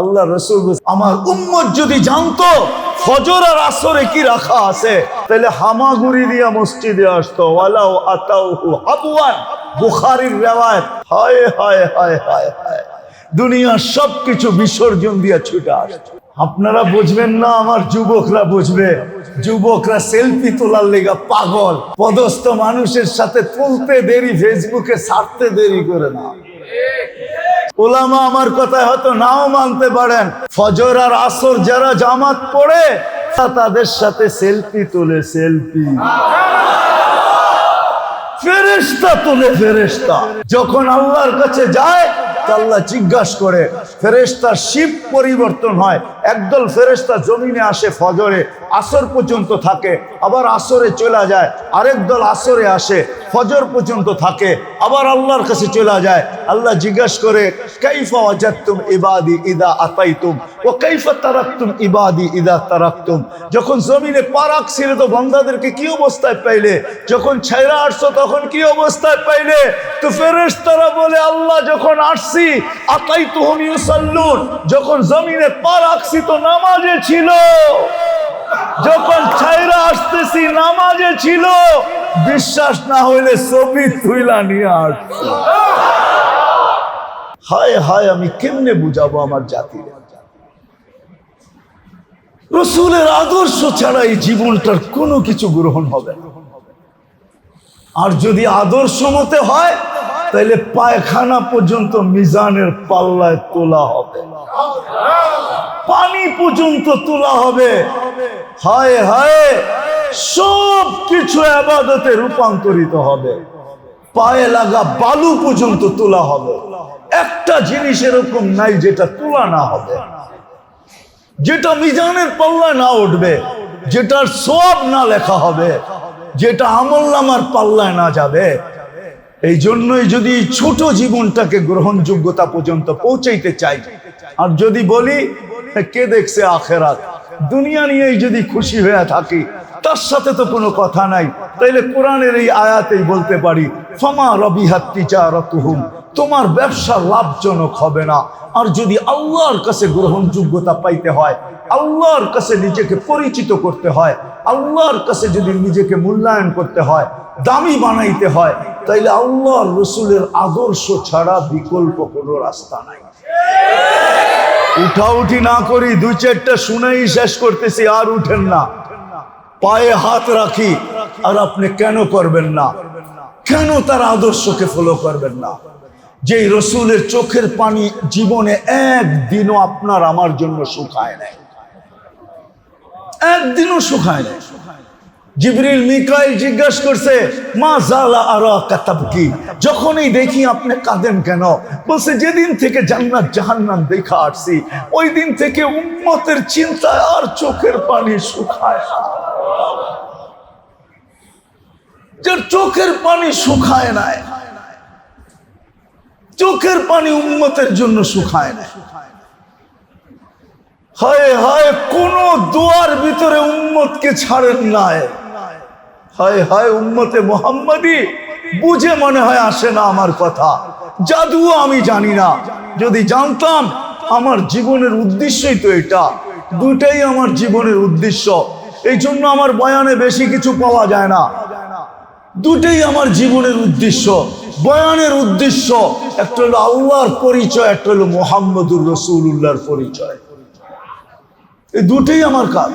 আল্লাহ রসুল আমার উম্মত যদি জানতো, ফজর আর আসরে কি রাখা আছে? তাহলে হামাগুড়ি দিয়া মসজিদে আসতো, ওয়ালাউ আতাউহু হাবওয়ান। বুখারীর রেওয়ায়াত, হায় হায় হায় হায় হায়। দুনিয়ার সবকিছু বিসর্জন দিয়া ছুটে আসতো। আপনারা বুঝবেন না, আমার যুবকরা বুঝবে। যুবকরা সেলফি তোলার লেগা পাগল। পদস্থ মানুষের সাথে তুলতে দেরি, ফেসবুকে ছাড়তে দেরি করে না। ওলামা আমার কথায় হয়তো নাও মানতে পারেন। ফজর আর আসর যারা জামাত পড়ে তাদের সাথে সেলফি তোলে, সেলফি। ফেরেস্তা তোলে ফেরেস্তা যখন আল্লাহর কাছে যায় আল্লাহ জিজ্ঞাসা করে ফেরেস্তার শিব পরিবর্তন হয়। একদল ফেরেস্তা জমিনে আসে ফজরে, আসর পর্যন্ত থাকে, আবার আসরে চলে যায়, আরেক দল আসরে আসে। ফজর পর্যন্ত থাকে, আবার আল্লাহর কাছে চলে যায়। আল্লাহ জিজ্ঞাসা করে, কাইফা ওয়াজাদতুম ইবাদি ইদা আতাইতুম? ও যখন জমিনে পা রাখছিলে তো বন্দাদেরকে কি অবস্থায় পাইলে? যখন ছাইরা আসছো তখন কি অবস্থায় পাইলে? তো ফেরেশতারা বলে, আল্লাহ, যখন আসছি, আতাইতুহুম ইউসাল্লুন। যখন জমিনে পা তো নামাজে ছিল। যখন ছাইরা আসতেছি, নামাজে ছিল। বিশ্বাস না হইলে ছবি তুইলা নিয়ে আসছি। হায় হায়, আমি কেমনে বুঝাবো আমার জাতির? রসুলের আদর্শ ছাড়া এই জীবনটার কোনো কিছু গ্রহণ হবে আর যদি আদর্শ মতে হয় তাহলে পায়খানা পর্যন্ত মিজানের পাল্লায় তোলা হবে। পানি পর্যন্ত তোলা হবে। হায় হায়, সব কিছু আবাদতে রূপান্তরিত হবে। পায়ে লাগা বালু পর্যন্ত তোলা হবে। একটা জিনিস এরকম নাই যেটা তোলা না হবে। যেটা মিজানের পাল্লায় না উঠবে, যেটার সব না লেখা হবে, যেটা আমল নামার পাল্লায় না যাবে, এই জন্যই যদি ছোট জীবনটাকে গ্রহণযোগ্যতা পর্যন্ত পৌঁছাইতে চাই। আর যদি বলি কে দেখছে আখেরাত? দুনিয়া নিয়েই যদি খুশি হয়ে থাকি তার সাথে তো কোনো কথা নাই। তাইলে কোরআনের এই আয়াতেই বলতে পারি, ফমা রবিহাত তিজারাতুহুম তোমার ব্যবসা লাভজনক হবে না। আর যদি আল্লাহর কাছে গ্রহণযোগ্যতা পাইতে হয়, আল্লাহর কাছে নিজেকে পরিচিত করতে হয়, আল্লাহর কাছে যদি নিজেকে মূল্যায়ন করতে হয়, দামি বানাইতে হয়, তাইলে আল্লাহর রসুলের আদর্শ ছাড়া বিকল্প কোনো রাস্তা নাই। উঠাউঠি না করি দুই চারটা শুনেই শেষ করতেছি, আর উঠেন না। পায়ে হাত রাখি, আর আপনি কেন করবেন না? কেন তার আদর্শকে ফলো করবেন না? যে রসুলের চোখের পানি জীবনে একদিনও আপনার আমার জন্য শুকায় নেয় একদিনও শুকায় নেয় জিবরিল, মিকাইল জিজ্ঞাসা করছে, মা জালা আর কাতাব কি যখনই দেখি আপনি কাঁদেন কেন? বলছে, যেদিন থেকে জান্নাত জাহান্নাম দেখা আসছি, ওই দিন থেকে উম্মতের চিন্তায় আর চোখের পানি শুকায় না। যার চোখের পানি শুকায় নাই চোখের পানি উম্মতের জন্য শুকায় না। হায় হায়, কোন দুয়ার ভিতরে উম্মতকে ছাড়েন নাই। হায় হায়, উম্মতে মোহাম্মদী, বুঝে মনে হয় আসে না আমার কথা। জাদুও আমি জানি না। যদি জানতাম, আমার জীবনের উদ্দেশ্যই তো এটা। দুটাই আমার জীবনের উদ্দেশ্য। এই জন্য আমার বয়ানে বেশি কিছু পাওয়া যায় না। দুটেই আমার জীবনের উদ্দেশ্য। বয়ানের উদ্দেশ্য, একটা হলো আল্লাহর পরিচয়, একটা হলো মোহাম্মদুর রসুল্লাহর পরিচয়। এই দুটেই আমার কাজ।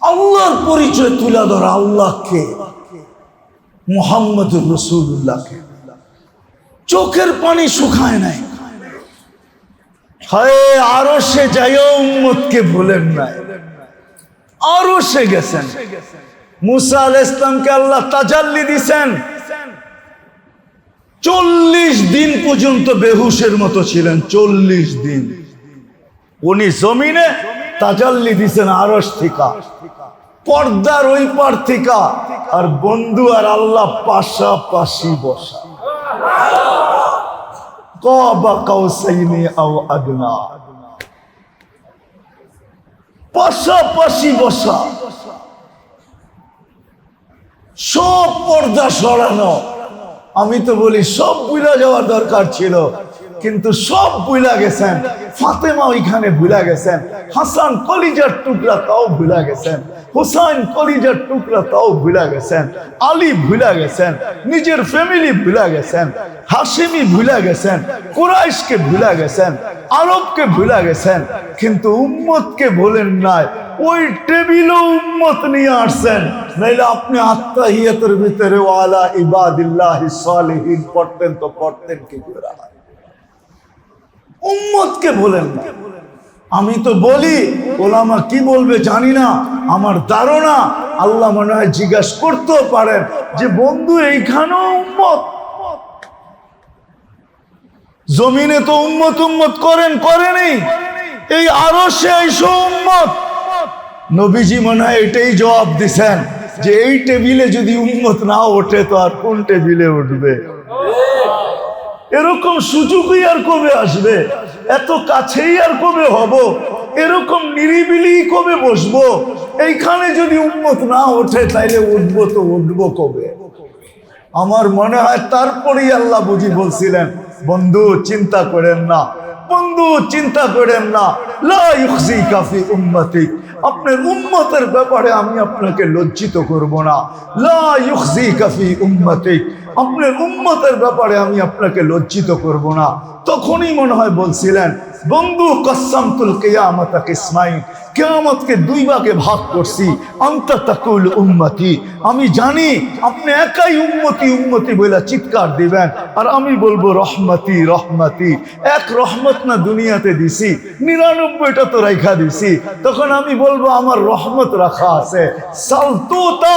আল্লাহর পরিচয় তুলে ধরা আল্লাহকে, মোহাম্মদুর রসুল্লাহকে চোখের পানি শুকায় নাই। হায় আরও সে যাইও উম্মতকে ভুলেন নাই। আরও সে গেছেন। মুসা আল ইসলামকে আল্লাহ তাজাল্লি দিছেন। চল্লিশ দিন পর্যন্ত বেহুশের মতো ছিলেন, চল্লিশ দিন। উনি জমিনে তাজাল্লি দিছেন আরস থিকা। পর্দার ওই পার থিকা। আর বন্ধু আর আল্লাহ পাশাপাশি বসা। কবা কাউসাইনি আও আদনা। পাশাপাশি বসা। সব পর্দা সরানো। আমি তো বলি সব বুঝা যাওয়ার দরকার ছিল। কিন্তু সব ভুলা গেছেন। ফাতেমা ওইখানে ভুলা গেছেন। হাসান কলিজার টুকরা তাও ভুলা গেছেন। হুসাইন কলিজার টুকরা তাও ভুলা গেছেন। আলী ভুলা গেছেন। নিজের ফ্যামিলি ভুলা গেছেন। হাসিমি ভুলা গেছেন। কুরাইশকে ভুলা গেছেন। আরবকে ভুলা গেছেন। কিন্তু উম্মতকে বলেন নাই, ওই টেবিলও উম্মত নিয়ে আসছেন। নাইলে আপনি আত্মাহিয়াতের ভিতরে ওয়ালা ইবাদিল্লাহ সালিহিন পড়তেন তো পড়তেন কি করে? উম্মতকে বলেন না। আমি তো বলি, ওলামা কি বলবে জানি না, আমার ধারণা আল্লাহ মনে হয় জিজ্ঞাসা করতেও পারেন যে, বন্ধু, এইখানেও উম্মত। জমিনে তো উম্মত উম্মত করেন, করেনি। এই আরও সে উম্মত। নবীজি মনে হয় এটাই জবাব দিছেন, যে এই টেবিলে যদি উন্মত না ওঠে, তো আর কোন টেবিলে উঠবে? এরকম সুযোগই আর কবে আসবে? এত কাছেই আর কবে হব? এরকম নিরিবিলি কবে বসবো? এইখানে যদি উন্মত না ওঠে, তাইলে উঠবো তো উঠবো কবে? আমার মনে হয় তারপরেই আল্লাহ বুঝি বলছিলেন, বন্ধু, চিন্তা করেন না। বন্ধু, চিন্তা করেন না। কাফি উম্মতিক। আপনার উম্মতের ব্যাপারে আমি আপনাকে লজ্জিত করব না। লা কাফি উম্মতিক। আপনার উম্মতের ব্যাপারে আমি আপনাকে লজ্জিত করব না। তখনই মনে হয় বলছিলেন, বন্ধু কসামতুল কেয়ামত ইসমাইল। কেয়ামতকে দুই ভাগে ভাগ করছি, আন্তা তাকুল উম্মতি। আমি জানি আপনি একাই উম্মতি উম্মতি বলে চিৎকার দিবেন, আর আমি বলব রহমতি রহমতি। এক রহমত না দুনিয়াতে দিছি, নিরানব্বইটা তো রেখা দিছি। তখন আমি বলব, আমার রহমত রাখা আছে। সালতুতা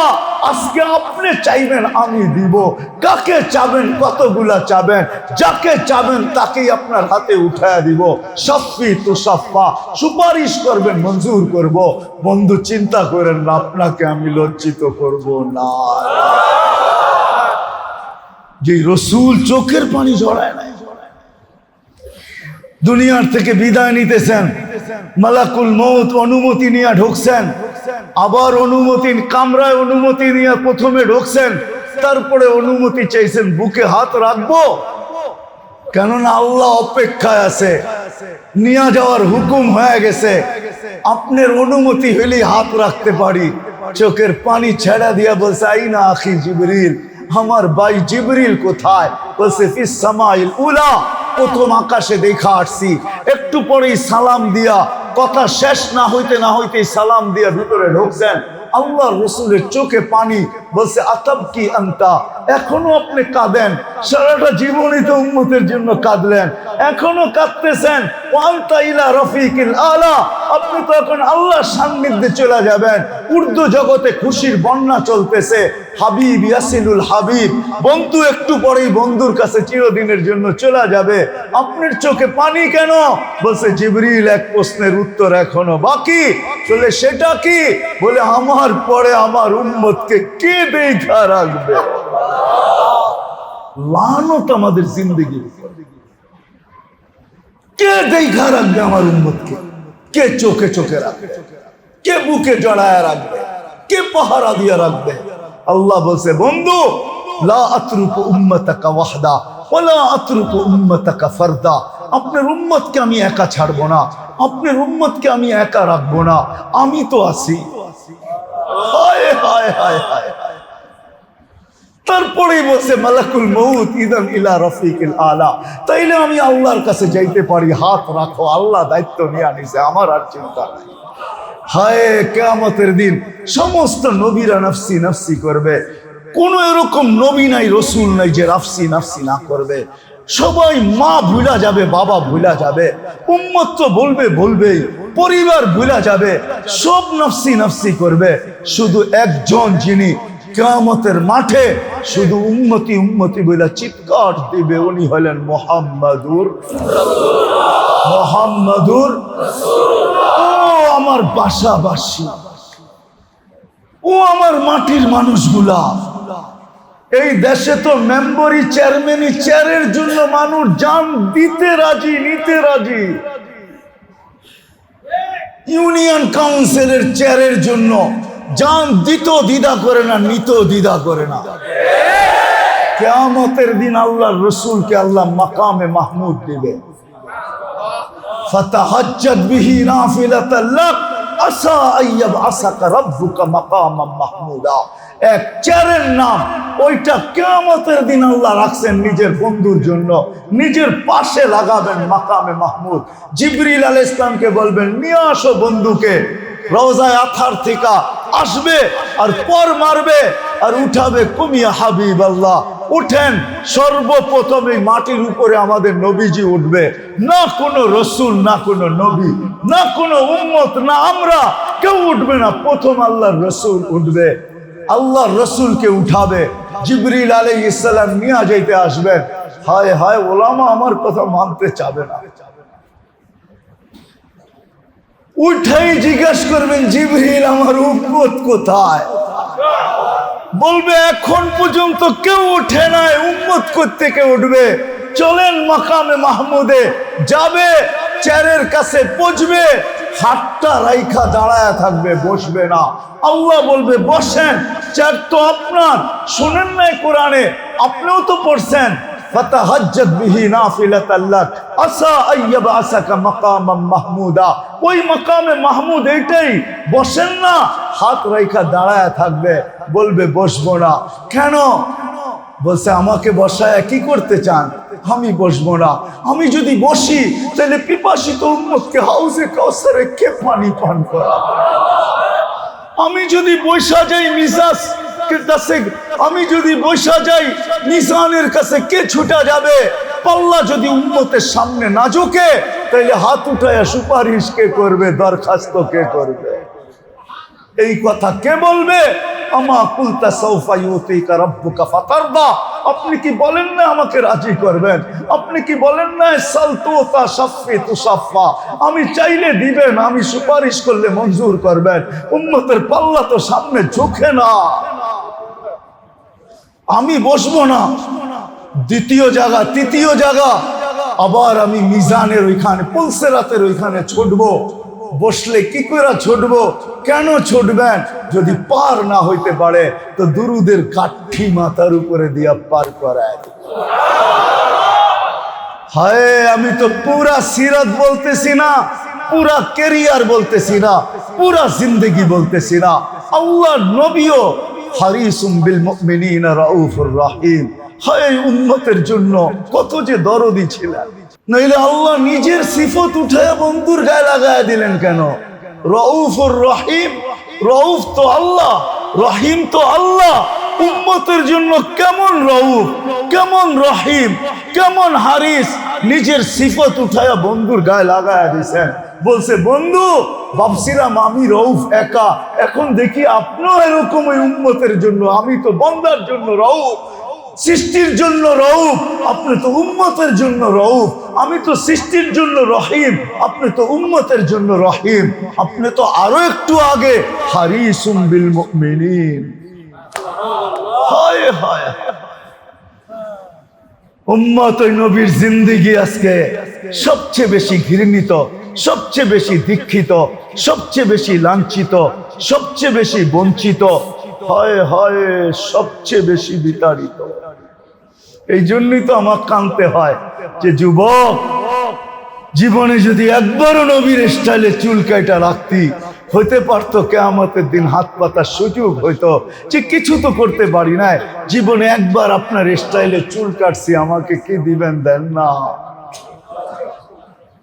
আজকে আপনি চাইবেন আমি দিব। কাকে চাবেন, কতগুলা চাবেন, যাকে চাবেন তাকেই আপনার হাতে উঠায় দিব। সফি তুষাফা সুপারিশ করবেন, মঞ্জুর করব। বন্ধু, চিন্তা করেন না, আপনাকে আমি লজ্জিত করব না। যে রসুল চোখের পানি জড়ায় নাই। দুনিয়ার থেকে বিদায় নিতেছেন। মালাকুল মৌত অনুমতি নিয়ে ঢুকছেন। আবার অনুমতি, কামরায় অনুমতি নিয়ে প্রথমে ঢুকছেন। তারপরে অনুমতি চাইছেন, বুকে হাত রাখব? কেননা আল্লাহ অপেক্ষায় আছে। নিয়ে যাওয়ার হুকুম হয়ে গেছে। আপনার অনুমতি হলেই হাত রাখতে পারি। চোখের পানি ছেড়া দিয়া বলছে আই না আখি জিবরিল, আমার ভাই জিবরিল কোথায়? বলছে ফিস সামাইল উলা, প্রথম আকাশে দেখা আসছি। একটু পরেই সালাম দিয়া, কথা শেষ না হইতে না হইতে সালাম দিয়া ভিতরে ঢুকছেন। আল্লাহ রসুলের চোখে পানি বলছে, আতাব কি আন্তা? এখনও আপনি কাঁদেন। সারাটা জীবনই তো উন্মতের জন্য কাঁদলেন। এখনও কাঁদতেছেন। ওয়ান্তা ইলা আপনি তো এখন আল্লাহর সান্নিধ্যে চলে যাবেন। উর্দু জগতে খুশির বন্যা চলতেছে। হাবিব ইয়াসিলুল হাবিব, বন্ধু একটু পরেই বন্ধুর কাছে চিরদিনের জন্য চলে যাবে। আপনার চোখে পানি কেন? বলছে, জিবরিল, এক প্রশ্নের উত্তর এখনও বাকি। চলে সেটা কি? বলে, আমার পরে আমার উম্মতকে কে দেখা রাখবে লানত আমাদের জিন্দগি কে দেখা রাখবে আমার উম্মতকে? কে চোখে চোখে রাখবে? কে বুকে জড়ায় রাখবে? কে পাহারা দিয়ে রাখবে? আল্লাহ বলছে, বন্ধু, লা আতরুকু উম্মতাকা ওয়াহদা ওয়ালা আতরুকু উম্মতাকা ফারদা। আপনার উম্মতকে আমি একা ছাড়বো না। আপনার উম্মতকে আমি একা রাখব না। আমি তো আছি। হায় হায় হায় হায়। তারপরেই বলছে, মালাকুল মৌত ইদান ইলা রফিকিল আলা। তাইলে আমি আল্লাহর কাছে যাইতে পারি, হাত রাখো, আল্লাহ দায়িত্ব নিয়ে আনিছে, আমার আর চিন্তা নাই। হায়, কেয়ামতের দিন সমস্ত নবীরা নফসি নফসি করবে। কোন এরকম নবী নাই, রসুল নাই যে নাফসি নাফসি না করবে। সবাই মা ভুলা যাবে, বাবা ভুলা যাবে। উম্মত তো বলবে পরিবার ভুলা যাবে। সব নফসি নফসি করবে। শুধু একজন যিনি কেয়ামতের মাঠে শুধু উন্মতি উন্মতি বলে চিৎকার দিবে। উনি হলেন মোহাম্মদুর মোহাম্মদুর ও আমার বাসাবাসী। ও আমার মাটির মানুষগুলা। এই দেশে তো মেম্বরি চেয়ারম্যানই চেয়ারের জন্য মানুষ যান দিতে রাজি, নিতে রাজি। ইউনিয়ন কাউন্সিলের চেয়ারের জন্য জান দিত দ্বিধা করে না নিত দ্বিধা করে না কেয়ামতের দিন আল্লাহর রসুলকে আল্লাহ মাকামে মাহমুদ দিবে فتهجد به نافلة لك عسى أن يبعثك ربك مقاما محمودا এক চারের নাম ওইটা কেয়ামতের দিন আল্লাহ রাখছেন নিজের বন্ধুর জন্য নিজের পাশে লাগাবেন মাকামে মাহমুদ জিবরিল আল ইসলামকে বলবেন নিয়ে আসো বন্ধুকে রওজায় আথার থেকে আসবে আর পর মারবে আর উঠাবে। কুমিয়া হাবিব আল্লাহ উঠেন। সর্বপ্রথম এই মাটির উপরে আমাদের নবীজি উঠবে। না কোনো রসুল, না কোনো নবী, না কোনো উম্মত, না আমরা, কেউ উঠবে না। প্রথম আল্লাহর রসুল উঠবে। আল্লাহর রসুলকে উঠাবে। জিবরিল আলাই ইসলাম নিয়ে যাইতে আসবেন। হায় হায়, ওলামা আমার কথা মানতে চাবে না। উঠাই জিজ্ঞেস করবেন, জিবরিল, আমার উম্মত কোথায়? বলবে, এখন পর্যন্ত কেউ ওঠে নাই উম্মত থেকে উঠবে। চলেন মাকামে মাহমুদে, যাবে, চেয়ারের কাছে পচবে হাতটা রাইখা দাঁড়ায় থাকবে, বসবে না। আল্লাহ বলবে, বসেন, চেয়ার তো আপনার, শোনেন নাই কোরআনে, আপনিও তো পড়ছেন। ফাতাহাজ্জাত বিহি নাফিলাতাল্লাক আসা আইয়াব আসাকা মাকামাম মাহমুদা। ওই মাকামে মাহমুদ এইটাই, বসেন না, হাত রাইখা দাঁড়ায় থাকবে, বলবে, বসবো কেন? বলছে, আমাকে বসায় কি করতে চান? আমি বসবো না। আমি যদি বসি, তাহলে পিপাসিত উন্মতকে হাউসে কাউসারে কে পানি পান করা? আমি যদি বৈশা যাই মিজাজ মিসাস কাছে আমি যদি বৈশা যাই নিশানের কাছে কে ছুটা যাবে? পাল্লা যদি উন্মতের সামনে না ঝোঁকে তাহলে হাত উঠায় সুপারিশ কে করবে, দরখাস্ত কে করবে? এই কথা কে বলবে? আমা কুলতা আপনি কি বলেন না আমাকে রাজি করবেন? আপনি কি বলেন না সালতুতা সাফি তুসাফা। আমি চাইলে দিবেন, আমি সুপারিশ করলে মঞ্জুর করবেন। উম্মতের পাল্লা তো সামনে ঝুঁকে না। আমি বসবো না। দ্বিতীয় জায়গা, তৃতীয় জায়গা। আবার আমি মিজানের ওইখানে পুলসেরাতের ওইখানে ছুটবো। বসলে কি করে ছুটবো? কেন ছুটবেন? যদি পার না হইতে পারে, তো দুরুদের কাঠি মাথার উপরে দিয়া পার করায় হায়, আমি তো পুরা সিরাত বলতেছি না, পুরা কেরিয়ার বলতেছি না, পুরা জিন্দগি বলতেছি না। আল্লাহ নবীও হারিসুম বিল মুমিনিনা রাউফুর রাহিম। হায় উম্মতের জন্য কত যে দরদি ছিলেন নইলে আল্লাহ নিজের সিফত উঠে বন্ধুর গায়ে লাগায় দিলেন কেন? রউফুর রহিম, রউফ তো আল্লাহ, রহিম তো আল্লাহ। উম্মতের জন্য কেমন রউফ, কেমন রহিম, কেমন হারিস নিজের সিফত উঠায়া বন্ধুর গায়ে লাগায় দিছেন। বলছে, বন্ধু, ভাবছিলাম আমি রউফ একা। এখন দেখি আপনিও এরকম ওই উম্মতের জন্য। আমি তো বন্দার জন্য রউফ, সৃষ্টির জন্য রউফ, আপনি তো উম্মতের জন্য রউফ। আমি তো সৃষ্টির জন্য রহিম, আপনি তো উম্মতের জন্য রহিম। আপনি তো আরও একটু আগে হারিসুম বিল মুমিনিন। হায় হায় নবীর জিন্দিগি আজকে সবচেয়ে বেশি ঘৃণিত, সবচেয়ে বেশি দীক্ষিত, সবচেয়ে বেশি লাঞ্ছিত, সবচেয়ে বেশি বঞ্চিত, হয় হয়, সবচেয়ে বেশি বিতাড়িত। এই জন্যই তো আমার কানতে হয় যে যুবক, জীবনে যদি একবারও নবীর স্টাইলে চুল কাইটা রাখতি হইতে পারতো কেয়ামতের দিন হাত পাতার সুযোগ হইতো। যে কিছু তো করতে পারি না জীবনে একবার আপনার স্টাইলে চুল কাটছি, আমাকে কি দিবেন দেন না।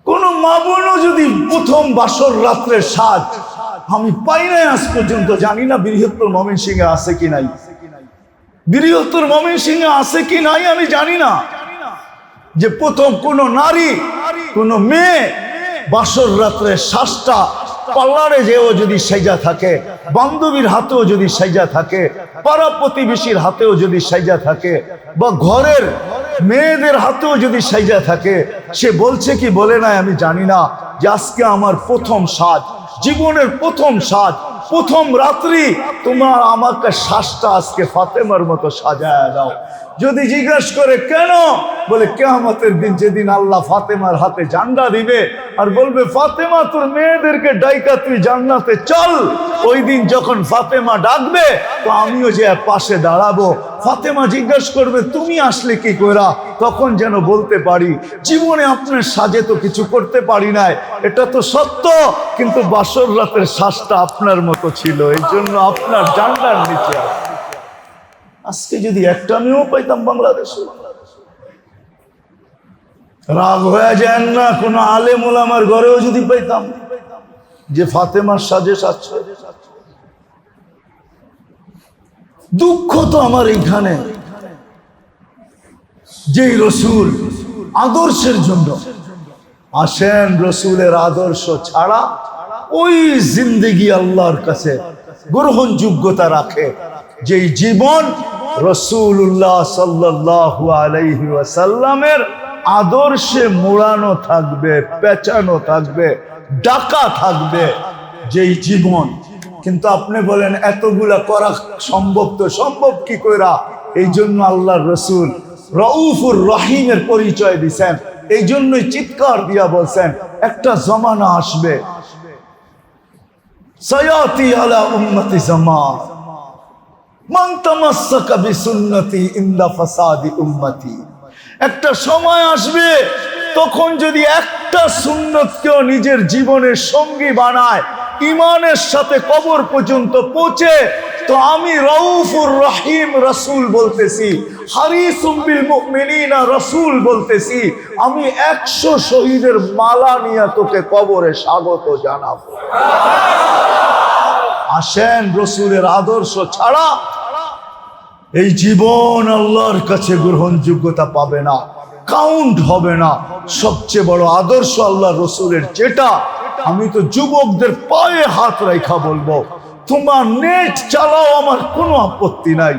কোন মা বোনও যদি প্রথম বাসর রাত্রের সাজ, আমি পাই নাই আজ পর্যন্ত, জানি না বৃহত্তর মমিন সিংহে আছে কি নাই। বৃহত্তর মমিন সিংহে আছে কি নাই, আমি জানি না। যে প্রথম কোন নারী, কোন মেয়ে বাসর রাত্রে শ্বাসটা পার্লারে যেও যদি সেজা থাকে, বান্ধবীর হাতেও যদি সেজা থাকে, পাড়া প্রতিবেশীর হাতেও যদি সেজা থাকে, বা ঘরের মেয়েদের হাতেও যদি সেজা থাকে, সে বলছে কি বলে নাই আমি জানি না, যে আজকে আমার প্রথম সাজ, জীবনের প্রথম সাজ, প্রথম রাত্রি, তোমার আমাকে শ্বাসটা আজকে ফাতেমার মতো সাজায় দাও। যদি জিজ্ঞেস করে, কেন? বলে, কেয়ামতের দিন যেদিন আল্লাহ ফাতেমার হাতে জান্ডা দিবে আর বলবে, ফাতেমা, তোর মেয়েদেরকে ডাইকা তুই জান্নাতে চল। ওই দিন যখন ফাতেমা ডাকবে, তো আমিও যে পাশে দাঁড়াবো। ফাতেমা জিজ্ঞেস করবে, তুমি আসলে কি করা তখন যেন বলতে পারি, জীবনে আপনার সাজে তো কিছু করতে পারি নাই। এটা তো সত্য, কিন্তু বাসর রাতের শ্বাসটা আপনার মতো ছিল। এই জন্য আপনার জান্ডার নিচে আছে। আজকে যদি একটা মেয়েও পাইতাম বাংলাদেশে। রাগ হয়ে যায় না, কোনো আলেম ওলামার ঘরেও যদি পাইতাম, যে ফাতেমার সাজে সাজছে। দুঃখ তো আমার এইখানে। যেই রসুল আদর্শের জন্য আসেন, রসুলের আদর্শ ছাড়া ওই জিন্দেগি আল্লাহর কাছে গ্রহণযোগ্যতা রাখে। যেই জীবন রসুল্লাহ সাল্লাহ আলাইহি ওয়াসাল্লামের আদর্শে মোড়ানো থাকবে, পেঁচানো থাকবে, ডাকা থাকবে যেই জীবন। কিন্তু আপনি বলেন, এতগুলা করা সম্ভব তো সম্ভব কি কইরা? এই জন্য আল্লাহর রসুল রউফুর রহিমের পরিচয় দিছেন। এই জন্যই চিৎকার দিয়া বলছেন, একটা জমানা আসবে। সয়াতি আলা উন্নতি জামান একটা সময় আসবে তখন যদি একটা সুন্নতকেও নিজের জীবনের সঙ্গী বানায় ইমানের সাথে কবর পর্যন্ত পৌঁছে, তো আমি রউফুর রহিম রসুল বলতেছি, হারিসুম বিল মুমিনিনা রসুল বলতেছি, আমি একশো শহীদের মালা নিয়ে তোকে কবরে স্বাগত জানাব। আসেন রসুলের আদর্শ ছাড়া এই জীবন আল্লাহর কাছে গ্রহণযোগ্যতা পাবে না কাউন্ট হবে না। সবচেয়ে বড় আদর্শ আল্লাহ রসুলের যেটা, আমি তো যুবকদের পায়ে হাত রেখা বলব, তোমার নেট চালাও, আমার কোনো আপত্তি নাই।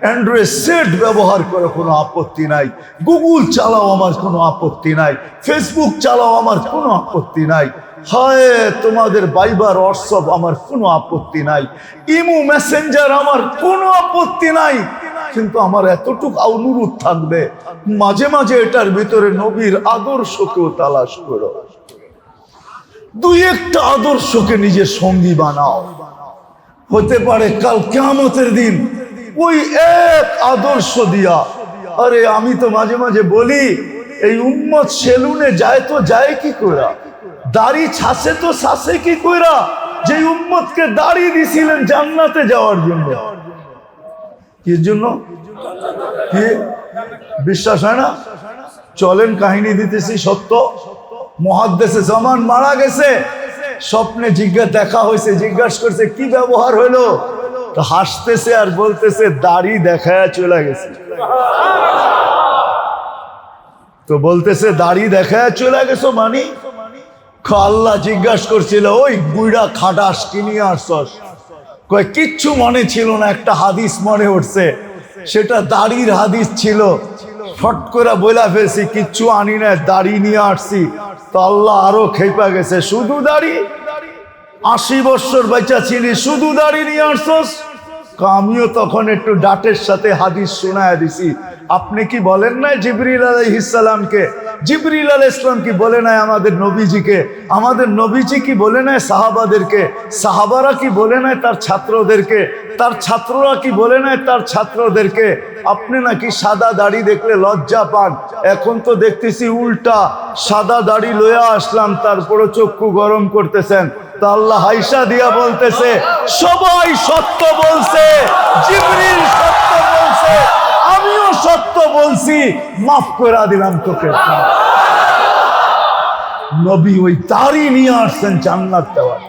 অ্যান্ড্রয়েড সেট ব্যবহার করে কোনো আপত্তি নাই। গুগল চালাও আমার কোনো আপত্তি নাই। ফেসবুক চালাও আমার কোনো আপত্তি নাই। হয়, তোমাদের বাইবার হোয়াটসঅ্যাপ আমার কোনো আপত্তি নাই। ইমু মেসেঞ্জার আমার কোনো আপত্তি নাই। কিন্তু আমার এতটুকু অনুরোধ থাকবে, মাঝে মাঝে এটার ভিতরে নবীর আদর্শকেও তালাশ করো। দুই একটা আদর্শকে নিজের সঙ্গী বানাও। হতে পারে কাল কেমতের দিন ওই এক আদর্শ দিয়া। আরে, আমি তো মাঝে মাঝে বলি, এই উম্মত সেলুনে যায় তো যায় কি কইরা? দাড়ি ছাসে তো ছাসে কি কইরা? যে উম্মতকে দাড়ি দিছিলেন জান্নাতে যাওয়ার জন্য। কি জন্য? কি? বিশ্বাস হয় না? চলেন, কাহিনী দিতেছি সত্য। মহাদ্দেশে জামান মারা গেছে। স্বপ্নে জিজ্ঞাসা, দেখা হয়েছে, জিজ্ঞাসা করছে, কি ব্যবহার হলো? তো হাসতেছে আর বলতেছে, দাড়ি দেখায় চলে গেছে। তো বলতেছে, দাড়ি দেখায় চলে গেছো মানি? আল্লাহ জিজ্ঞাসা করছিল, ওই বুইড়া খাটাস কিনিয়ে আসছস? কয়, কিচ্ছু মনে ছিল না, একটা হাদিস মনে উঠছে। সেটা দাড়ির হাদিস ছিল। ফট করে বইলা ফেলছি, কিচ্ছু আনি না দাড়ি নিয়ে আসছি। তো আল্লাহ আরও খেপা গেছে, শুধু দাড়ি? আশি বছর বাচ্চা ছিলি, শুধু দাড়ি নিয়ে আসছস? আমিও তখন একটু ডাটের সাথে হাদিস শোনায় দিছি। আপনি কি বলেন নাই জিবরিল আলাইহিসসালামকে জিবরিল আল ইসলাম কি বলে নাই আমাদের নবীজিকে? আমাদের নবীজি কি বলে নাই সাহাবাদেরকে? সাহাবারা কি বলে নাই তার ছাত্রদেরকে? তার ছাত্ররা কি বলে নাই তার ছাত্রদেরকে? আপনি নাকি সাদা দাড়ি দেখলে লজ্জা পান? এখন তো দেখতেছি উল্টা সাদা দাড়ি লইয়া আসলাম তারপরে চক্ষু গরম করতেছেন। আল্লাহ হাইসা দিয়া বলতেছে, সবাই সত্য বলছে, জিবরিল সত্য বলছে, আমিও সত্য বলছি, মাফ করে দিলাম তোকে। নবী ওই তারই নিয়ে আসছেন জান্নাত দেওয়ার।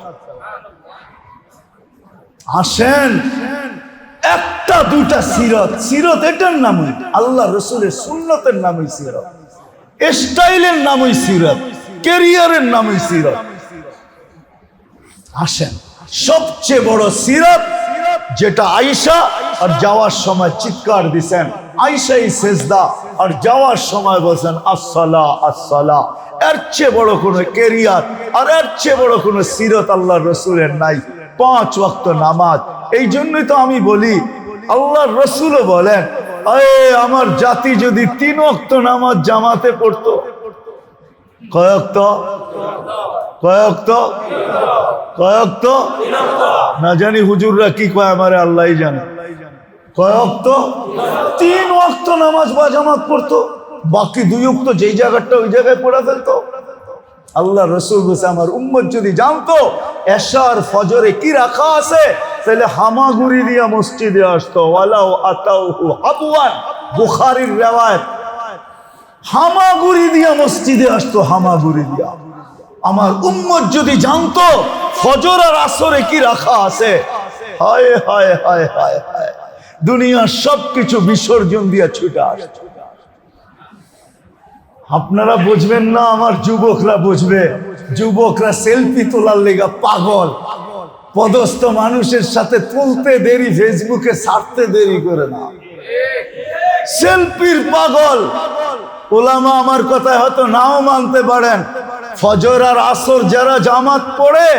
আসেন, একটা দুটা সিরত। সিরত এটার নামই আল্লাহ রসুলের সুন্নতের নামই সিরত। স্টাইলের নামই সিরত। কেরিয়ারের নামই সিরত। আসেন সবচেয়ে বড় সিরত যেটা আইসা আর যাওয়ার সময় চিৎকার দিছেন। আইসাই সেজদা আর যাওয়ার সময় বলছেন, আসসালা আসসালা। এর চেয়ে বড় কোনো কেরিয়ার আর এর চেয়ে বড় কোনো সিরত আল্লাহ রসুলের নাই। পাঁচ ওয়াক্ত নামাজ। এই জন্যই তো আমি বলি আল্লাহ রসুলও বলেন আমার জাতি যদি তিন অক্ত নামাজ জামাতে পড়তো কয়ক্ত? কয়ক্ত? কয়ক্ত? না জানি হুজুররা কি কয়, আমারে আল্লাহই জানে। কয়ক্ত? তিন অক্ত নামাজ পড়তো, বাকি দুই অক্ত যেই জায়গাটা ওই জায়গায় পড়া ফেলতো। আল্লাহ রসুল আমার উম্মত যদি জানতো, এশার ফজরে কি রাখা আছে, তাহলে হামাগুড়ি দিয়া মসজিদে আসতো। ওয়ালাও আতাউহু হাবুয়ান বুখারীর রেওয়ায়ত। হামাগুড়ি দিয়া মসজিদে আসতো, হামাগুড়ি দিয়া। আমার উম্মত যদি জানতো, ফজর আর আসরে কি রাখা আছে? হায় হায় হায় হায় হায়। দুনিয়ার সবকিছু বিসর্জন দিয়া ছুটে আসতো। আপনারা বুঝবেন না, আমার যুবকরা বুঝবে। যুবকরা সেলফি তোলার লেগা পাগল। পদস্থ মানুষের সাথে তুলতে দেরি ফেসবুকে ছাড়তে দেরি করে না। সেলফির পাগল। ওলামা আমার কথায় হয়তো নাও মানতে পারেন। ফজর আর আসর যারা জামাত পড়ে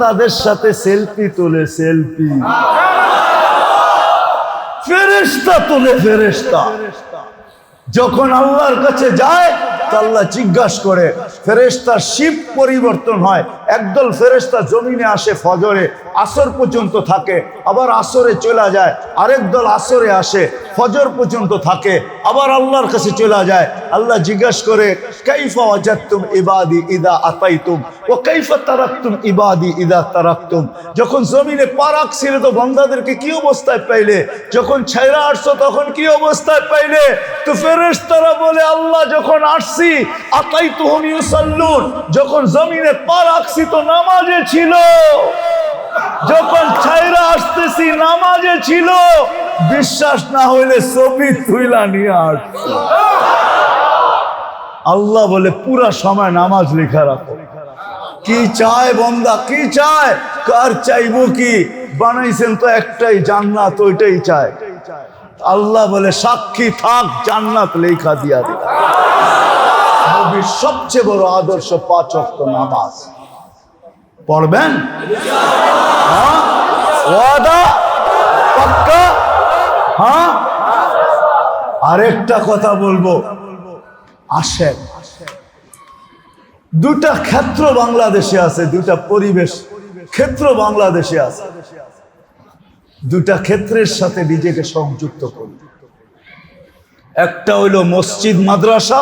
তাদের সাথে সেলফি তোলে, সেলফি। ফেরেস্তা তোলে ফেরেস্তা যখন আল্লাহর কাছে যায় আল্লাহ জিজ্ঞাসা করে ফেরেস্তার শিব পরিবর্তন হয়। একদল ফেরেস্তা জমিনে আসে ফজরে, আসর পর্যন্ত থাকে, আবার আসরে চলে যায়, আরেক দল আসরে আসে, ফজর পর্যন্ত থাকে, আবার আল্লাহর কাছে চলে যায়। আল্লাহ জিজ্ঞাসা করে, কাইফা ওয়াজাতুম ইবাদি ইদা আতাইতুম? ও কাইফা তারাকতুম ইবাদি ইদা তারাকতুম? যখন জমিনে পা রাখছিলে তো বন্দাদেরকে কি অবস্থায় পাইলে? যখন ছাইরা আসছো তখন কি অবস্থায় পাইলে? তো ফেরেশতারা বলে, আল্লাহ যখন আসছি আতাই তুহুম ইউসাল্লুন। যখন জমিনে পা রাখছি তো নামাজে ছিল। যখন ছাইরা আসতেছি, নামাজে ছিল। বিশ্বাস না হইলে ছবি তুইলা নিয়ে আসছি আল্লাহ বলে, পুরা সময় নামাজ লেখা রাখো। কি চায় বন্দা? কি চায়? কার চাইব কি? বানাইছেন তো একটাই জান্নাত, ওইটাই চায়। আল্লাহ বলে, সাক্ষী থাক, জান্নাত লেখা দিয়া দিলা সবচেয়ে বড় আদর্শ পাঁচ নামাজ। পড়বেন? হ্যাঁ? হ্যাঁ? আরেকটা কথা বলব। আসেন। দুটা ক্ষেত্র বাংলাদেশে আছে, দুটা পরিবেশ ক্ষেত্র বাংলাদেশে আছে। দুটা ক্ষেত্রের সাথে নিজেকে সংযুক্ত করি একটা হইল মসজিদ, মাদ্রাসা,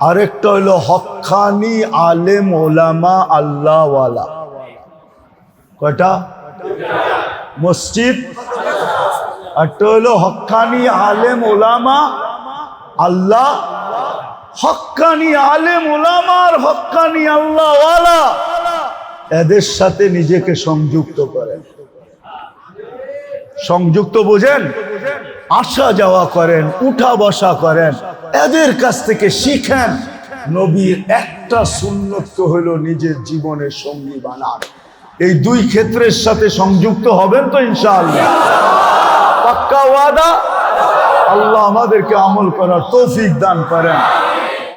আরেকটা হইল হক্কানি আলেম, ওলামা, আল্লাহওয়ালা। কয়টা? মসজিদ? একটা হইল হক্কানি আলেম ওলামা, আল্লাহ। হক্কানি আলেম ওলামার হক্কানি আল্লাহওয়ালা। এদের সাথে নিজেকে সংযুক্ত করেন। সংযুক্ত বোঝেন? আসা যাওয়া করেন, উঠা বসা করেন। এদের কাছ থেকে শিখেন। নবীর একটা সুন্নত হলো নিজের জীবনের সঙ্গী বানান। এই দুই ক্ষেত্রের সাথে সংযুক্ত হবেন তো ইনশাআল্লাহ। পাক্কা ওয়াদা? আল্লাহ আমাদেরকে আমল করার তৌফিক দান করেন।